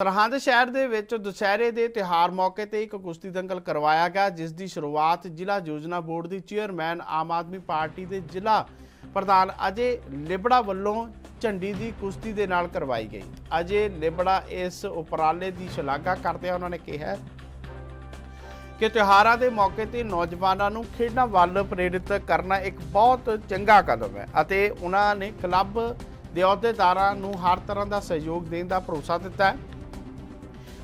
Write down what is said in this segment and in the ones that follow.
ਸਰਹੰਦ ਸ਼ਹਿਰ ਦੇ ਵਿੱਚ ਦੁਸਹਿਰੇ ਦੇ ਤਿਹਾਰ ਮੌਕੇ ਤੇ ਇੱਕ ਕੁਸ਼ਤੀ ਦੰਗਲ ਕਰਵਾਇਆ ਗਿਆ, ਜਿਸ ਦੀ ਸ਼ੁਰੂਆਤ ਜ਼ਿਲ੍ਹਾ ਯੋਜਨਾ ਬੋਰਡ ਦੀ ਚੇਅਰਮੈਨ ਆਮ ਆਦਮੀ ਪਾਰਟੀ ਦੇ ਜ਼ਿਲ੍ਹਾ ਪ੍ਰਧਾਨ ਅਜੇ ਲਿਬੜਾ ਵੱਲੋਂ ਝੰਡੀ ਦੀ ਕੁਸ਼ਤੀ ਦੇ ਨਾਲ ਕਰਵਾਈ ਗਈ। ਅਜੇ ਲਿਬੜਾ ਇਸ ਉਪਰਾਲੇ ਦੀ ਸ਼ਲਾਘਾ ਕਰਦਿਆਂ ਉਹਨਾਂ ਨੇ ਕਿਹਾ ਕਿ ਤਿਉਹਾਰਾਂ ਦੇ ਮੌਕੇ ਤੇ ਨੌਜਵਾਨਾਂ ਨੂੰ ਖੇਡਾਂ ਵੱਲ ਪ੍ਰੇਰਿਤ ਕਰਨਾ ਇੱਕ ਬਹੁਤ ਚੰਗਾ ਕਦਮ ਹੈ ਅਤੇ ਉਹਨਾਂ ਨੇ ਕਲੱਬ ਦੇ ਅਹੁਦੇਦਾਰਾਂ ਨੂੰ ਹਰ ਤਰ੍ਹਾਂ ਦਾ ਸਹਿਯੋਗ ਦੇਣ ਦਾ ਭਰੋਸਾ ਦਿੱਤਾ ਹੈ।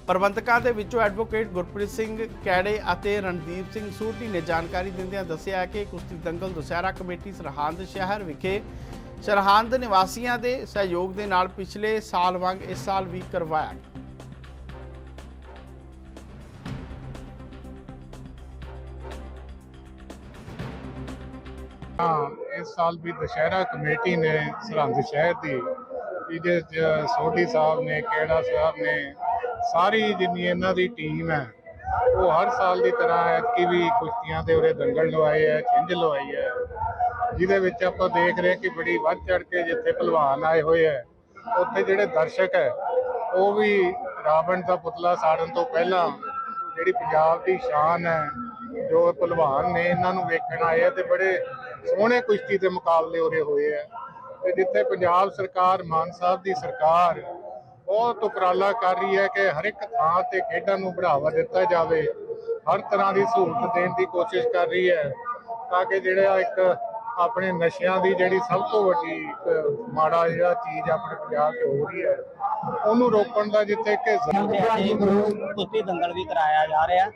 ਪ੍ਰਬੰਧਕਾਂ ਦੇ ਵਿੱਚੋਂ ਐਡਵੋਕੇਟ ਗੁਰਪ੍ਰੀਤ ਸਿੰਘ ਕੈੜੇ ਅਤੇ ਰਣਦੀਪ ਸਿੰਘ ਸੋਢੀ ਨੇ ਜਾਣਕਾਰੀ ਦਿੰਦਿਆਂ ਦੱਸਿਆ ਕਿ ਕੁਸ਼ਤੀ ਦੰਗਲ ਦੁਸਹਿਰਾ ਕਮੇਟੀ ਸਰਹੰਦ ਸ਼ਹਿਰ ਵਿਖੇ ਸਰਹੰਦ ਨਿਵਾਸੀਆਂ ਦੇ ਸਹਿਯੋਗ ਦੇ ਨਾਲ ਪਿਛਲੇ ਸਾਲ ਵਾਂਗ ਇਸ ਸਾਲ ਵੀ ਕਰਵਾਇਆ ਹਾਂ, ਇਸ ਸਾਲ ਵੀ ਦੁਸ਼ਹਿਰਾ ਕਮੇਟੀ ਨੇ ਸਰਹੰਦ ਸ਼ਹਿਰ ਦੀ, ਜਿਹਦੇ ਸੋਢੀ ਸਾਹਿਬ ਨੇ ਕਿਹੜਾ ਸਾਹਿਬ ਨੇ ਸਾਰੀ ਜਿੰਨੀ ਇਹਨਾਂ ਦੀ ਟੀਮ ਹੈ, ਉਹ ਹਰ ਸਾਲ ਦੀ ਤਰ੍ਹਾਂ ਐਤਕੀ ਵੀ ਕੁਸ਼ਤੀਆਂ ਦੇ ਉਰੇ ਦੰਗਲ ਲਵਾਏ ਹੈ ਛਿੰਝ ਲਵਾਈ ਹੈ ਜਿਹਦੇ ਵਿੱਚ ਆਪਾਂ ਦੇਖ ਰਹੇ ਕਿ ਬੜੀ ਵੱਧ ਚੜ ਕੇ ਜਿੱਥੇ ਪਹਿਲਵਾਨ ਆਏ ਹੋਏ ਹੈ ਉੱਥੇ ਜਿਹੜੇ ਦਰਸ਼ਕ ਹੈ, ਉਹ ਵੀ ਰਾਵਣ ਦਾ ਪੁਤਲਾ ਸਾੜਨ ਤੋਂ ਪਹਿਲਾਂ ਜਿਹੜੀ ਪੰਜਾਬ ਦੀ ਸ਼ਾਨ ਹੈ, ਜੋ ਪਹਿਲਵਾਨ ਨੇ ਇਹਨਾਂ ਨੂੰ ਵੇਖਣ ਆਏ ਆ ਤੇ ਬੜੇ ਸੋਹਣੇ ਕੁਸ਼ਤੀ ਦੇ ਮੁਕਾਬਲੇ ਉਰੇ ਹੋਏ ਆ, ਤੇ ਜਿੱਥੇ ਪੰਜਾਬ ਸਰਕਾਰ, ਮਾਨ ਸਾਹਿਬ ਦੀ ਸਰਕਾਰ ਬਹੁਤ ਉਪਰਾਲਾ ਕਰ ਰਹੀ ਹੈ ਕਿ ਹਰ ਇੱਕ ਥਾਂ ਤੇ ਖੇਡਾਂ ਨੂੰ ਬੜਾਵਾ ਦਿੱਤਾ ਜਾਵੇ। ਹਰ ਤਰ੍ਹਾਂ ਦੀ ਸਹੂਲਤ ਦੇਣ ਦੀ ਕੋਸ਼ਿਸ਼ ਕਰ ਰਹੀ ਹੈ ਤਾਂ ਕਿ ਜਿਹੜਾ ਇੱਕ ਆਪਣੇ ਨਸ਼ਿਆਂ ਦੀ ਜਿਹੜੀ ਸਭ ਤੋਂ ਵੱਡੀ ਮਾੜਾ ਜਿਹੜਾ ਚੀਜ਼ ਆਪਣੇ ਪੰਜਾਬ 'ਚ ਹੋ ਰਹੀ ਹੈ, ਉਹਨੂੰ ਰੋਕਣ ਦਾ ਜਿੱਥੇ ਕਿ ਕੁਸ਼ਤੀ ਦੰਗਲ ਵੀ ਕਰਾਇਆ ਜਾ ਰਿਹਾ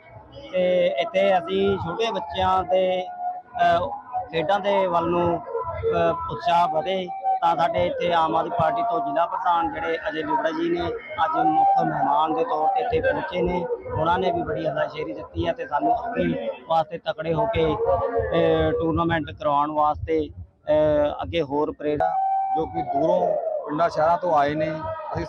ਤੇ ਇੱਥੇ ਅਸੀਂ ਛੋਟੇ ਬੱਚਿਆਂ ਦੇ ਖੇਡਾਂ ਦੇ ਵੱਲ ਨੂੰ ਉਤਸ਼ਾਹ ਵਧੇ। ਤਾਂ ਸਾਡੇ ਇੱਥੇ ਆਮ ਆਦਮੀ ਪਾਰਟੀ ਤੋਂ ਜ਼ਿਲ੍ਹਾ ਪ੍ਰਧਾਨ ਜਿਹੜੇ ਅਜੇ ਲਿਬੜਾ ਜੀ ਨੇ, ਅੱਜ ਮੁੱਖ ਮਹਿਮਾਨ ਦੇ ਤੌਰ ਤੇ ਇੱਥੇ ਪਹੁੰਚੇ ਨੇ। ਉਹਨਾਂ ਨੇ ਵੀ ਬੜੀ ਹੱਲਾਸ਼ੇਰੀ ਦਿੱਤੀ ਹੈ ਤੇ ਸਾਨੂੰ ਅੱਗੇ ਵਾਸਤੇ ਤਕੜੇ ਹੋ ਕੇ ਟੂਰਨਾਮੈਂਟ ਕਰਵਾਉਣ ਵਾਸਤੇ ਅੱਗੇ ਹੋਰ ਪ੍ਰੇਰਣਾ ਜੋ ਕਿ ਦੂਰੋਂ ਪਿੰਡਾਂ, ਸ਼ਹਿਰਾਂ ਤੋਂ ਆਏ ਨੇ। ਅਸੀਂ